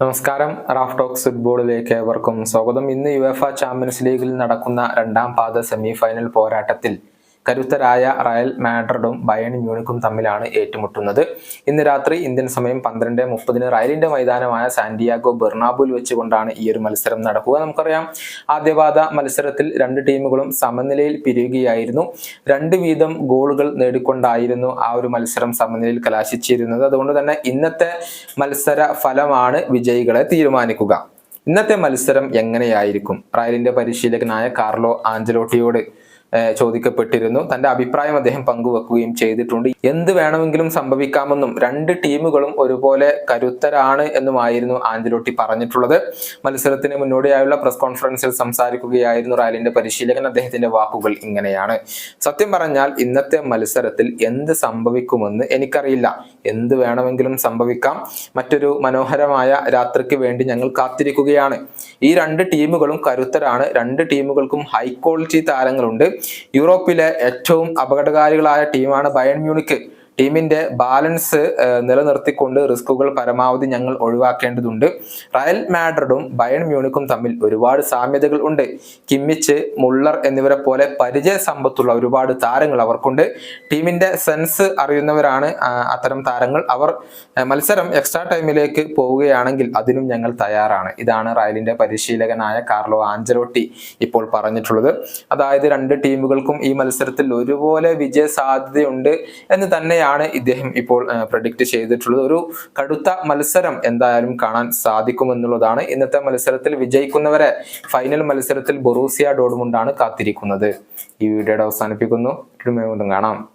നമസ്കാരം. Raf talks ഫുട്ബോളിലേക്ക് ഏവർക്കും സ്വാഗതം. ഇന്ന് യുഎഫ ചാമ്പ്യൻസ് ലീഗിൽ നടക്കുന്ന രണ്ടാം പാദ സെമിഫൈനൽ പോരാട്ടത്തിൽ കരുത്തരായ റയൽ മാഡ്രിഡും ബയൺ മ്യൂണിക്കും തമ്മിലാണ് ഏറ്റുമുട്ടുന്നത്. ഇന്ന് രാത്രി ഇന്ത്യൻ സമയം പന്ത്രണ്ട് മുപ്പതിന് റയലിന്റെ മൈതാനമായ സാന്റിയാഗോ ബെർണാബുൽ വെച്ചുകൊണ്ടാണ് ഈ ഒരു മത്സരം നടക്കുക. നമുക്കറിയാം ആദ്യപാദ മത്സരത്തിൽ രണ്ട് ടീമുകളും സമനിലയിൽ പിരിയുകയായിരുന്നു. രണ്ട് വീതം ഗോളുകൾ നേടിക്കൊണ്ടായിരുന്നു ആ ഒരു മത്സരം സമനിലയിൽ കലാശിച്ചിരുന്നത്. അതുകൊണ്ട് തന്നെ ഇന്നത്തെ മത്സര ഫലമാണ് വിജയികളെ തീരുമാനിക്കുക. ഇന്നത്തെ മത്സരം എങ്ങനെയായിരിക്കും? റയലിന്റെ പരിശീലകനായ കാർലോ ആഞ്ചലോട്ടിയോട് ചോദിക്കപ്പെട്ടിരുന്നു. തന്റെ അഭിപ്രായം അദ്ദേഹം പങ്കുവെക്കുകയും ചെയ്തിട്ടുണ്ട്. എന്ത് വേണമെങ്കിലും സംഭവിക്കാമെന്നും രണ്ട് ടീമുകളും ഒരുപോലെ കരുത്തരാണ് എന്നുമായിരുന്നു ആഞ്ചലോട്ടി പറഞ്ഞിട്ടുള്ളത്. മത്സരത്തിന് മുന്നോടിയായുള്ള പ്രസ് കോൺഫറൻസിൽ സംസാരിക്കുകയായിരുന്നു റാലിന്റെ പരിശീലകൻ. അദ്ദേഹത്തിന്റെ വാക്കുകൾ ഇങ്ങനെയാണ്. സത്യം പറഞ്ഞാൽ ഇന്നത്തെ മത്സരത്തിൽ എന്ത് സംഭവിക്കുമെന്ന് എനിക്കറിയില്ല. എന്ത് വേണമെങ്കിലും സംഭവിക്കാം. മറ്റൊരു മനോഹരമായ രാത്രിക്ക് വേണ്ടി ഞങ്ങൾ കാത്തിരിക്കുകയാണ്. ഈ രണ്ട് ടീമുകളും കരുത്തരാണ്. രണ്ട് ടീമുകൾക്കും ഹൈ ക്വാളിറ്റി താരങ്ങളുണ്ട്. യൂറോപ്പിലെ ഏറ്റവും അപകടകാരികളായ ടീമാണ് ബയൺ മ്യൂണിക്ക്. ടീമിന്റെ ബാലൻസ് നിലനിർത്തിക്കൊണ്ട് റിസ്കുകൾ പരമാവധി ഞങ്ങൾ ഒഴിവാക്കേണ്ടതുണ്ട്. റയൽ മാഡ്രിഡും ബയൺ മ്യൂണിക്കും തമ്മിൽ ഒരുപാട് സാമ്യതകൾ ഉണ്ട്. കിമ്മിച്ച് മുള്ളർ എന്നിവരെ പോലെ പരിചയ സമ്പത്തുള്ള ഒരുപാട് താരങ്ങൾ അവർക്കുണ്ട്. ടീമിന്റെ സെൻസ് അറിയുന്നവരാണ് അത്തരം താരങ്ങൾ. അവർ മത്സരം എക്സ്ട്രാ ടൈമിലേക്ക് പോവുകയാണെങ്കിൽ അതിനും ഞങ്ങൾ തയ്യാറാണ്. ഇതാണ് റയലിന്റെ പരിശീലകനായ കാർലോ ആഞ്ചലോട്ടി ഇപ്പോൾ പറഞ്ഞിട്ടുള്ളത്. അതായത് രണ്ട് ടീമുകൾക്കും ഈ മത്സരത്തിൽ ഒരുപോലെ വിജയ സാധ്യതയുണ്ട് എന്ന് തന്നെയാണ് ഇദ്ദേഹം ഇപ്പോൾ പ്രഡിക്റ്റ് ചെയ്തിട്ടുള്ളത്? ഒരു കടുത്ത മത്സരം എന്തായാലും കാണാൻ സാധിക്കുമെന്നുള്ളതാണ് ഇന്നത്തെ മത്സരത്തിൽ വിജയിക്കുന്നവരെ ഫൈനൽ മത്സരത്തിൽ ബൊറൂസിയ ഡോഡ്മുണ്ടാണ് കാത്തിരിക്കുന്നത്. ഈ വീഡിയോയുടെ അവസാനിപ്പിക്കുന്നു. കാണാം.